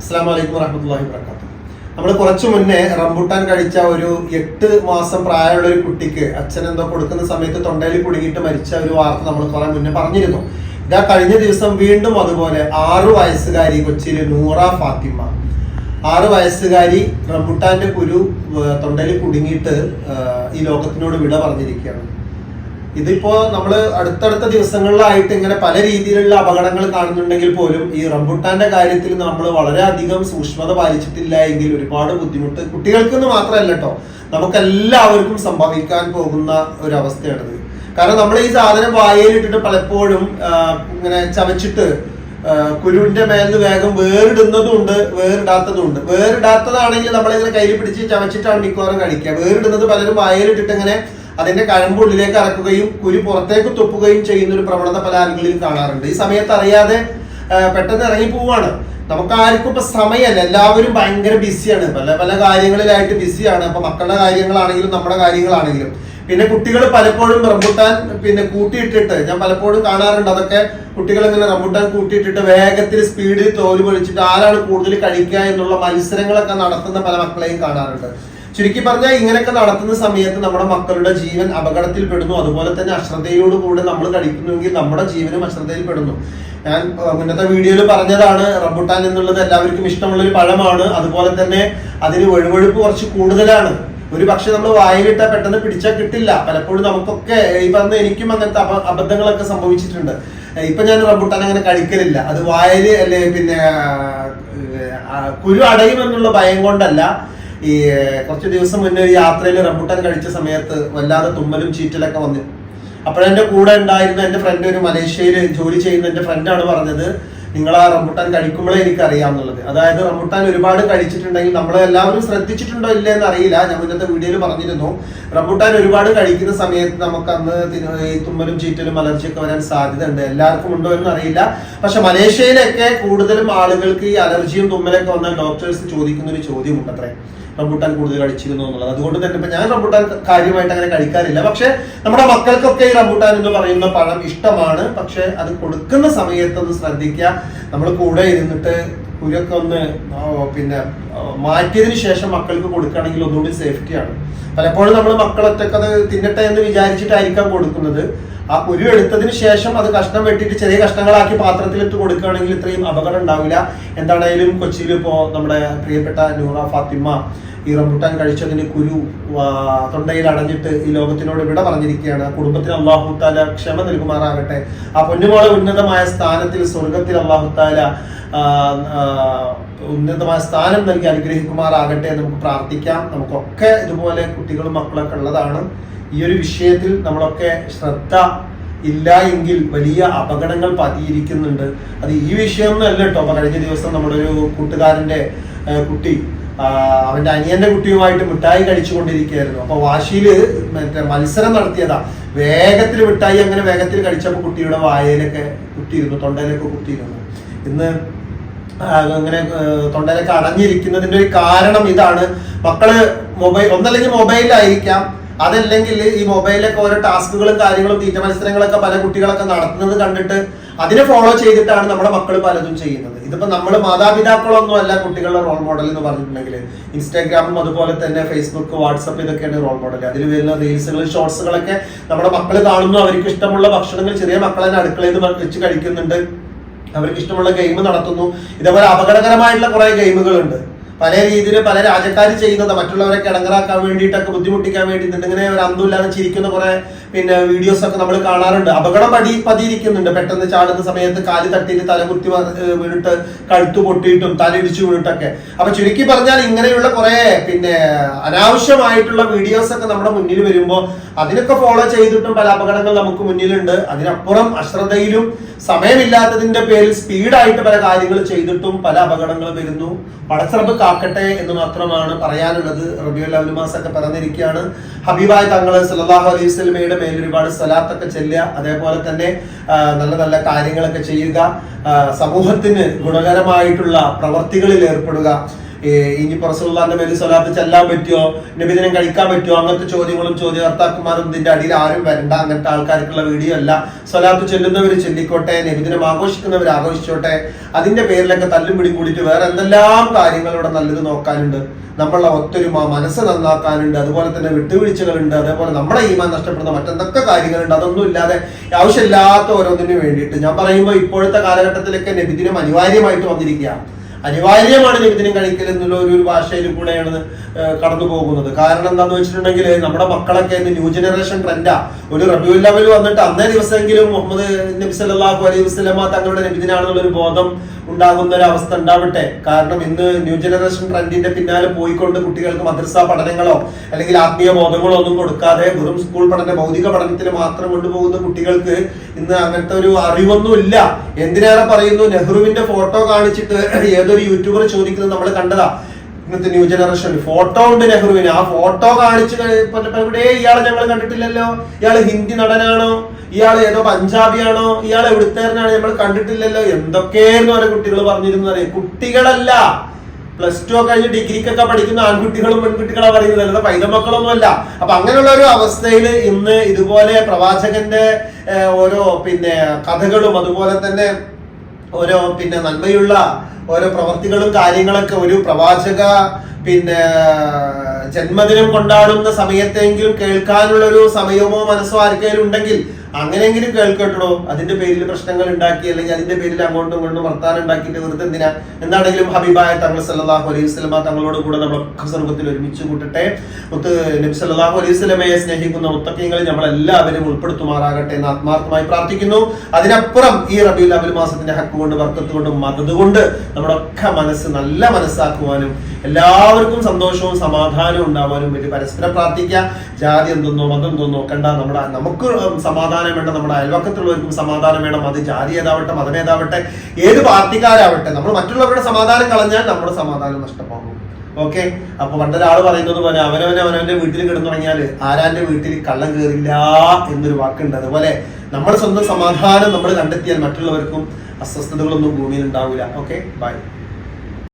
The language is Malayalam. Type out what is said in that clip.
അസ്സാം വലൈക്കും വർക്കാത്തു നമ്മൾ കുറച്ചു മുന്നേ റംബുട്ടാൻ കഴിച്ച ഒരു എട്ട് മാസം പ്രായമുള്ള ഒരു കുട്ടിക്ക് അച്ഛൻ എന്തോ കൊടുക്കുന്ന സമയത്ത് തൊണ്ടയിൽ കുടുങ്ങിയിട്ട് മരിച്ച ഒരു വാർത്ത നമ്മൾ കുറെ മുന്നേ പറഞ്ഞിരുന്നു. ഇതാ കഴിഞ്ഞ ദിവസം വീണ്ടും അതുപോലെ ആറു വയസ്സുകാരി കൊച്ചിയിലെ നൂറ ഫാത്തിമ. ആറ് വയസ്സുകാരി റംബുട്ടാന്റെ കുരു തൊണ്ടയിൽ കുടുങ്ങിയിട്ട് ഈ ലോകത്തിനോട് വിട പറഞ്ഞിരിക്കുകയാണ്. ഇതിപ്പോ നമ്മൾ അടുത്തടുത്ത ദിവസങ്ങളിലായിട്ട് ഇങ്ങനെ പല രീതിയിലുള്ള അപകടങ്ങൾ കാണുന്നുണ്ടെങ്കിൽ പോലും ഈ റംബുട്ടാന്റെ കാര്യത്തിൽ നമ്മൾ വളരെയധികം സൂക്ഷ്മത പാലിച്ചിട്ടില്ല എങ്കിൽ ഒരുപാട് ബുദ്ധിമുട്ട് കുട്ടികൾക്കെന്ന് മാത്രമല്ല കേട്ടോ നമുക്കെല്ലാവർക്കും സംഭവിക്കാൻ പോകുന്ന ഒരു കാരണം നമ്മൾ ഈ സാധനം വായയിലിട്ടിട്ട് പലപ്പോഴും ഇങ്ങനെ ചവച്ചിട്ട് കുരുവിന്റെ മേലിന് വേഗം വേറിടുന്നതുണ്ട് വേറിടാത്തതുണ്ട്. വേറിടാത്തതാണെങ്കിൽ നമ്മളിങ്ങനെ കയ്യിൽ പിടിച്ച് ചവച്ചിട്ടാണ് മിക്കവാറും കഴിക്കുക. വേറിടുന്നത് പലരും വായയിലിട്ടിട്ട് ഇങ്ങനെ അതിന്റെ കഴമ്പുള്ളിലേക്ക് ഇറക്കുകയും കുരു പുറത്തേക്ക് തുപ്പുകയും ചെയ്യുന്ന ഒരു പ്രവണത പല ആളുകളിലും കാണാറുണ്ട്. ഈ സമയത്ത് അറിയാതെ പെട്ടെന്ന് ഇറങ്ങി പോവാണ് നമുക്ക് ആർക്കും ഇപ്പൊ സമയമല്ല എല്ലാവരും ഭയങ്കര ബിസിയാണ്. പല പല കാര്യങ്ങളിലായിട്ട് ബിസിയാണ്. അപ്പൊ മക്കളുടെ കാര്യങ്ങളാണെങ്കിലും നമ്മുടെ കാര്യങ്ങളാണെങ്കിലും. പിന്നെ കുട്ടികൾ പലപ്പോഴും റംബുട്ടാൻ പിന്നെ കൂട്ടിയിട്ടിട്ട് ഞാൻ പലപ്പോഴും കാണാറുണ്ട്. അതൊക്കെ കുട്ടികൾ ഇങ്ങനെ റംബുട്ടാൻ കൂട്ടിയിട്ടിട്ട് വേഗത്തിൽ സ്പീഡിൽ തോൽ പൊളിച്ചിട്ട് ആരാണ് കൂടുതൽ കഴിക്കുക എന്നുള്ള മത്സരങ്ങളൊക്കെ നടത്തുന്ന പല മക്കളെയും കാണാറുണ്ട്. ചുരുക്കി പറഞ്ഞാൽ ഇങ്ങനെയൊക്കെ നടത്തുന്ന സമയത്ത് നമ്മുടെ മക്കളുടെ ജീവൻ അപകടത്തിൽ പെടുന്നു അതുപോലെ തന്നെ അശ്രദ്ധയോട് കൂടെ നമ്മൾ കഴിക്കുന്നുവെങ്കിൽ നമ്മുടെ ജീവനും അശ്രദ്ധയിൽ പെടുന്നു ഞാൻ മുന്നത്തെ വീഡിയോയിൽ പറഞ്ഞതാണ് റംബുട്ടാൻ എന്നുള്ളത് എല്ലാവർക്കും ഇഷ്ടമുള്ള ഒരു പഴമാണ്. അതുപോലെ തന്നെ അതിന് വഴുവഴുപ്പ് കുറച്ച് കൂടുതലാണ്. ഒരു പക്ഷെ നമ്മൾ വായിലിട്ടാൽ പെട്ടെന്ന് പിടിച്ചാൽ കിട്ടില്ല. പലപ്പോഴും നമുക്കൊക്കെ ഈ പറഞ്ഞ എനിക്കും അങ്ങനത്തെ അബദ്ധങ്ങളൊക്കെ സംഭവിച്ചിട്ടുണ്ട്. ഇപ്പൊ ഞാൻ റംബുട്ടാൻ അങ്ങനെ കഴിക്കലില്ല അത് വായൽ അല്ലെ പിന്നെ കുരു അടയുമെന്നുള്ള ഭയം കൊണ്ടല്ല. ഈ കുറച്ച് ദിവസം മുന്നേ ഒരു യാത്രയിൽ റംബുട്ടാൻ കഴിച്ച സമയത്ത് വല്ലാതെ തുമ്മലും ചീറ്റലൊക്കെ വന്നു. അപ്പോഴെന്റെ കൂടെ ഉണ്ടായിരുന്ന എന്റെ ഫ്രണ്ട് ഒരു മലേഷ്യയിൽ ജോലി ചെയ്യുന്ന എന്റെ ഫ്രണ്ടാണ് പറഞ്ഞത്. നിങ്ങൾ ആ റംബുട്ടാൻ കഴിക്കുമ്പോഴേ എനിക്ക് അറിയാമെന്നുള്ളത് അതായത് റംബുട്ടാൻ ഒരുപാട് കഴിച്ചിട്ടുണ്ടെങ്കിൽ നമ്മൾ എല്ലാവരും ശ്രദ്ധിച്ചിട്ടുണ്ടോ ഇല്ലേ എന്ന് അറിയില്ല. ഞാൻ മുന്നത്തെ വീഡിയോയിൽ പറഞ്ഞിരുന്നു. റംബുട്ടാൻ ഒരുപാട് കഴിക്കുന്ന സമയത്ത് നമുക്ക് അന്ന് തുമ്മലും ചീറ്റലും അലർജിയൊക്കെ വരാൻ സാധ്യത ഉണ്ട് എല്ലാവർക്കും ഉണ്ടോ എന്ന് അറിയില്ല. പക്ഷെ മലേഷ്യയിലൊക്കെ കൂടുതലും ആളുകൾക്ക് ഈ അലർജിയും തുമ്മലൊക്കെ വന്നാൽ ഡോക്ടേഴ്സ് ചോദിക്കുന്ന ഒരു ചോദ്യമുണ്ട് അത്രേ റംബുട്ടാൻ കൂടുതൽ കഴിച്ചിരുന്നു എന്നുള്ളത്. അതുകൊണ്ട് തന്നെ ഇപ്പൊ ഞാൻ റംബുട്ടാൻ കാര്യമായിട്ട് അങ്ങനെ കഴിക്കാറില്ല. പക്ഷെ നമ്മുടെ മക്കൾക്കൊക്കെ ഈ റംബുട്ടാൻ എന്ന് പറയുന്ന പഴം ഇഷ്ടമാണ്. പക്ഷെ അത് കൊടുക്കുന്ന സമയത്ത് ഒന്ന് ശ്രദ്ധിക്കുക. നമ്മൾ കൂടെ ഇരുന്നിട്ട് കുരൊക്കെ ഒന്ന് ആ, പിന്നെ മാറ്റിയതിന് ശേഷം മക്കൾക്ക് കൊടുക്കുകയാണെങ്കിൽ ഒന്നുകൂടി സേഫ്റ്റിയാണ് പലപ്പോഴും നമ്മൾ മക്കളൊറ്റക്ക് അത് തിന്നട്ടെ എന്ന് വിചാരിച്ചിട്ടായിരിക്കാം കൊടുക്കുന്നത്. ആ കുരു എടുത്തതിന് ശേഷം അത് കഷ്ണം വെട്ടിയിട്ട് ചെറിയ കഷ്ണങ്ങളാക്കി പാത്രത്തിലിട്ട് കൊടുക്കുകയാണെങ്കിൽ ഇത്രയും അപകടം ഉണ്ടാവില്ല. എന്താണേലും കൊച്ചിയിൽ ഇപ്പോൾ നമ്മുടെ പ്രിയപ്പെട്ട നൂറ ഫാത്തിമ ഈ റംബുട്ടാൻ കഴിച്ചതിന് കുരു തൊണ്ടയിൽ അടഞ്ഞിട്ട് ഈ ലോകത്തിനോട് വിട പറഞ്ഞിരിക്കുകയാണ്. കുടുംബത്തിന് അള്ളാഹുത്താല ക്ഷമ നൽകുമാറാകട്ടെ. ആ പൊന്നുമോളെ ഉന്നതമായ സ്ഥാനത്തിൽ സ്വർഗത്തിൽ അള്ളാഹു താല ആ, ആ, ഉന്നതമായ സ്ഥാനം നൽകി അനുഗ്രഹിക്കുമാറാകട്ടെ നമുക്ക് പ്രാർത്ഥിക്കാം. നമുക്കൊക്കെ ഇതുപോലെ കുട്ടികളും മക്കളൊക്കെ ഉള്ളതാണ്. ഈ ഒരു വിഷയത്തിൽ നമ്മളൊക്കെ ശ്രദ്ധ ഇല്ല എങ്കിൽ വലിയ അപകടങ്ങൾ പതിയിരിക്കുന്നുണ്ട്. അത് ഈ വിഷയം അല്ല കേട്ടോ. അപ്പൊ കഴിഞ്ഞ ദിവസം നമ്മുടെ ഒരു കൂട്ടുകാരന്റെ കുട്ടി അവന്റെ അനിയന്റെ കുട്ടിയുമായിട്ട് മിഠായി കഴിച്ചുകൊണ്ടിരിക്കുകയായിരുന്നു. അപ്പൊ വാശിയിൽ മറ്റേ മത്സരം നടത്തിയതാ. വേഗത്തിൽ മിഠായി അങ്ങനെ വേഗത്തിൽ കഴിച്ചപ്പോൾ കുട്ടിയുടെ വായയിലൊക്കെ കുത്തിയിരുന്നു തൊണ്ടയിലൊക്കെ കുത്തിയിരുന്നു. ഇന്ന് അങ്ങനെ തൊണ്ടയിലൊക്കെ അടഞ്ഞിരിക്കുന്നതിന്റെ ഒരു കാരണം ഇതാണ്. മക്കൾ മൊബൈൽ ഒന്നല്ലെങ്കിൽ മൊബൈലായിരിക്കാം അതല്ലെങ്കിൽ ഈ മൊബൈലൊക്കെ ഓരോ ടാസ്കുകളും കാര്യങ്ങളും തീറ്റ മത്സരങ്ങളൊക്കെ പല കുട്ടികളൊക്കെ നടത്തുന്നത് കണ്ടിട്ട് അതിനെ ഫോളോ ചെയ്തിട്ടാണ് നമ്മുടെ മക്കൾ പലതും ചെയ്യുന്നത്. ഇതിപ്പോ നമ്മൾ മാതാപിതാക്കളൊന്നും അല്ല കുട്ടികളുടെ റോൾ മോഡൽ എന്ന് പറഞ്ഞിട്ടുണ്ടെങ്കിൽ ഇൻസ്റ്റാഗ്രാമും അതുപോലെ തന്നെ ഫേസ്ബുക്ക് വാട്സപ്പ് ഇതൊക്കെയാണ് റോൾ മോഡൽ അതിൽ വരുന്ന റീൽസുകൾ ഷോർട്സുകളൊക്കെ നമ്മുടെ മക്കൾ കാണുന്നു. അവർക്ക് ഇഷ്ടമുള്ള ഭക്ഷണങ്ങൾ ചെറിയ മക്കളെ അടുക്കളയിൽ നിന്ന് വെച്ച് കഴിക്കുന്നുണ്ട്. അവർക്ക് ഇഷ്ടമുള്ള ഗെയിം നടത്തുന്നു. ഇതേപോലെ അപകടകരമായിട്ടുള്ള കുറേ ഗെയിമുകളുണ്ട് പല രീതിയിൽ പല രാജ്യക്കാർ ചെയ്യുന്നത്. മറ്റുള്ളവരെ കിടങ്ങറാക്കാൻ വേണ്ടിയിട്ടൊക്കെ ബുദ്ധിമുട്ടിക്കാൻ വേണ്ടിയിട്ട് ഇങ്ങനെ ഒരു അന്തമില്ലാതെ ചിരിക്കുന്ന കുറെ പിന്നെ വീഡിയോസ് ഒക്കെ നമ്മൾ കാണാറുണ്ട്. അപകടം പതി പതിയിരിക്കുന്നുണ്ട്. പെട്ടെന്ന് ചാടുന്ന സമയത്ത് കാൽ തട്ടിയിട്ട് തലകുത്തി കുത്തി വീണിട്ട് കഴുത്തു പൊട്ടിയിട്ടും തലയിടിച്ചു വീണിട്ടൊക്കെ. അപ്പൊ ചുരുക്കി പറഞ്ഞാൽ ഇങ്ങനെയുള്ള കുറെ പിന്നെ അനാവശ്യമായിട്ടുള്ള വീഡിയോസ് ഒക്കെ നമ്മുടെ മുന്നിൽ വരുമ്പോൾ അതിനൊക്കെ ഫോളോ ചെയ്തിട്ടും പല അപകടങ്ങൾ നമുക്ക് മുന്നിലുണ്ട്. അതിനപ്പുറം അശ്രദ്ധയിലും സമയമില്ലാത്തതിന്റെ പേരിൽ സ്പീഡായിട്ട് പല കാര്യങ്ങൾ ചെയ്തിട്ടും പല അപകടങ്ങൾ വരുന്നു. പടച്ചിറപ്പ് കാക്കട്ടെ എന്ന് മാത്രമാണ് പറയാനുള്ളത്. റബിയുൽ അവലുമാസ് ഒക്കെ പറഞ്ഞിരിക്കുകയാണ്. ഹബീബായ തങ്ങൾ സല്ലല്ലാഹു അലൈഹി സ്വലമയുടെ മേൽ ഒരുപാട് സ്വലാത്തൊക്കെ ചെല്ലുക അതേപോലെ തന്നെ നല്ല നല്ല കാര്യങ്ങളൊക്കെ ചെയ്യുക സമൂഹത്തിന് ഗുണകരമായിട്ടുള്ള പ്രവർത്തികളിൽ ഏർപ്പെടുക ഇനി പ്രസുള്ളാന്റെ മേലിൽ സ്വലാത്ത് ചെല്ലാൻ പറ്റുമോ നബിദിനം കഴിക്കാൻ പറ്റുമോ അങ്ങനത്തെ ചോദ്യങ്ങളും ചോദ്യകർത്താക്കന്മാരും ഇതിന്റെ അടിയിൽ ആരും വരണ്ട. അങ്ങനത്തെ ആൾക്കാർക്കുള്ള വീഡിയോ അല്ല. സ്വലാത്ത് ചെല്ലുന്നവർ ചെല്ലിക്കോട്ടെ നബിദിനം ആഘോഷിക്കുന്നവർ ആഘോഷിച്ചോട്ടെ. അതിന്റെ പേരിലൊക്കെ തല്ലും പിടിയും കൂടിയിട്ട് വേറെ എന്തെല്ലാം കാര്യങ്ങൾ ഇവിടെ നല്ലത് നോക്കാനുണ്ട്. നമ്മളെ ഒത്തൊരുമ മനസ്സ് നന്നാക്കാനുണ്ട്. അതുപോലെ തന്നെ വിട്ടുവീഴ്ചകളുണ്ട്. അതേപോലെ നമ്മുടെ ഈമാൻ നഷ്ടപ്പെടുന്ന മറ്റെന്തൊക്കെ കാര്യങ്ങളുണ്ട്? അതൊന്നും ഇല്ലാതെ ആവശ്യമില്ലാത്ത ഓരോന്നിനു വേണ്ടിയിട്ട്. ഞാൻ പറയുമ്പോൾ ഇപ്പോഴത്തെ കാലഘട്ടത്തിലൊക്കെ നബിദിനം അനിവാര്യമായിട്ട് വന്നിരിക്കുക അനിവാര്യമാണ് നിബിധനം കഴിക്കൽ എന്നുള്ള ഒരു ഭാഷയിൽ കൂടെയാണ് കടന്നു പോകുന്നത്. കാരണം എന്താന്ന് വെച്ചിട്ടുണ്ടെങ്കിൽ നമ്മുടെ മക്കളൊക്കെ ഇന്ന് ന്യൂ ജനറേഷൻ ട്രെൻഡാ. ഒരു റബ്യൂ ലെവൽ വന്നിട്ട് അന്നേ ദിവസമെങ്കിലും മുഹമ്മദ് നബി സല്ലല്ലാഹു അലൈഹി വസല്ലമ തങ്ങളുടെ നബിദിനാണെന്നുള്ള ഒരു ബോധം ഉണ്ടാകുന്ന ഒരു അവസ്ഥ ഉണ്ടാവട്ടെ. കാരണം ഇന്ന് ന്യൂ ജനറേഷൻ ട്രെൻഡിന്റെ പിന്നാലെ പോയിക്കൊണ്ട് കുട്ടികൾക്ക് മദ്രസ പഠനങ്ങളോ അല്ലെങ്കിൽ ആത്മീയ ബോധങ്ങളോ ഒന്നും കൊടുക്കാതെ വെറും സ്കൂൾ പഠന ഭൗതിക പഠനത്തിന് മാത്രം കൊണ്ടുപോകുന്ന കുട്ടികൾക്ക് ഇന്ന് അങ്ങനത്തെ ഒരു അറിവൊന്നും ഇല്ല എന്തിനേറെ പറയുന്നു നെഹ്റുവിന്റെ ഫോട്ടോ കാണിച്ചിട്ട് ഏതൊരു യൂട്യൂബർ ചോദിക്കുന്നത് നമ്മൾ കണ്ടതാ. ഇന്നത്തെ ന്യൂ ജനറേഷൻ ഫോട്ടോ ഉണ്ട് നെഹ്റുവിന്. ആ ഫോട്ടോ കാണിച്ച് ഇവിടെ ഇയാളെ ഞങ്ങൾ കണ്ടിട്ടില്ലല്ലോ. ഇയാൾ ഹിന്ദി നടനാണോ? ഇയാൾ ഏതോ പഞ്ചാബിയാണോ? ഇയാൾ എവിടുത്തേരനാണ് നമ്മൾ കണ്ടിട്ടില്ലല്ലോ. എന്തൊക്കെയായിരുന്നു അവരെ കുട്ടികൾ പറഞ്ഞിരുന്നു അറിയാം? കുട്ടികളല്ല. പ്ലസ് ടു ഒക്കെ കഴിഞ്ഞ് ഡിഗ്രിക്കൊക്കെ പഠിക്കുന്ന ആൺകുട്ടികളും പെൺകുട്ടികളും പറയുന്നത്. അല്ലാതെ പൈതമക്കളൊന്നും അല്ല അപ്പൊ അങ്ങനെയുള്ള ഒരു അവസ്ഥയിൽ ഇന്ന് ഇതുപോലെ പ്രവാചകന്റെ ഓരോ പിന്നെ കഥകളും അതുപോലെ തന്നെ ഓരോ പിന്നെ നന്മയുള്ള ഓരോ പ്രവർത്തികളും കാര്യങ്ങളൊക്കെ ഒരു പ്രവാചക പിന്നെ ജന്മദിനം കൊണ്ടാടുന്ന സമയത്തെങ്കിലും കേൾക്കാനുള്ള ഒരു സമയമോ മനസ്സോ ആർക്കെങ്കിലും ഉണ്ടെങ്കിൽ അങ്ങനെയെങ്കിലും കേൾക്കട്ടോ. അതിന്റെ പേരിൽ പ്രശ്നങ്ങൾ ഉണ്ടാക്കി അല്ലെങ്കിൽ അതിന്റെ പേരിൽ അങ്ങോട്ടും ഇങ്ങോട്ടും വർത്താനം ഉണ്ടാക്കിയിട്ട് വെറുതെ എന്തിനാ? എന്താണെങ്കിലും ഹബീബായ തങ്ങൾ സല്ലാഹു അലൈഹി സ്വലമ തങ്ങളോട് കൂടെ നമ്മൾ സ്വർഗത്തിൽ ഒരുമിച്ച് കൂട്ടട്ടെ. മുത്ത് നബി സല്ലാഹു അലൈഹി സ്വലമയെ സ്നേഹിക്കുന്ന മുത്തക്കീങ്ങളിൽ നമ്മളെല്ലാവരും ഉൾപ്പെടുത്തുമാറാകട്ടെ എന്ന് ആത്മാർത്ഥമായി പ്രാർത്ഥിക്കുന്നു. അതിനപ്പുറം ഈ റബീൽ അവൽ മാസത്തിന്റെ ഹക്ക് കൊണ്ട് വർക്കത്ത് മതത് കൊണ്ട് നമ്മുടെ ഒക്കെ മനസ്സ് നല്ല മനസ്സാക്കുവാനും എല്ലാവർക്കും സന്തോഷവും സമാധാനവും ഉണ്ടാവാനും വേണ്ടി പരസ്പരം പ്രാർത്ഥിക്കുക. ജാതി എന്തെന്നോ മതം എന്തെന്നോ നോക്കണ്ട. നമ്മുടെ നമുക്ക് സമാധാനം വേണ്ട. നമ്മുടെ അയൽവക്കത്തുള്ളവർക്കും സമാധാനം വേണം. അത് ജാതി ഏതാവട്ടെ മതം ഏതാവട്ടെ ഏത് പാർട്ടിക്കാരാവട്ടെ നമ്മൾ മറ്റുള്ളവരുടെ സമാധാനം കളഞ്ഞാൽ നമ്മുടെ സമാധാനം നഷ്ടമാകും. ഓക്കെ? അപ്പൊ പണ്ടൊരാൾ പറയുന്നത് പോലെ അവനവനെ അവനവന്റെ വീട്ടിൽ കിടന്നു തുടങ്ങിയാൽ ആരാന്റെ വീട്ടിൽ കള്ളം കയറില്ല എന്നൊരു വാക്കുണ്ട്. അതുപോലെ നമ്മുടെ സ്വന്തം സമാധാനം നമ്മൾ കണ്ടെത്തിയാൽ മറ്റുള്ളവർക്കും അസ്വസ്ഥതകളൊന്നും ഭൂമിയിൽ ഉണ്ടാവില്ല. ഓക്കെ? ബൈ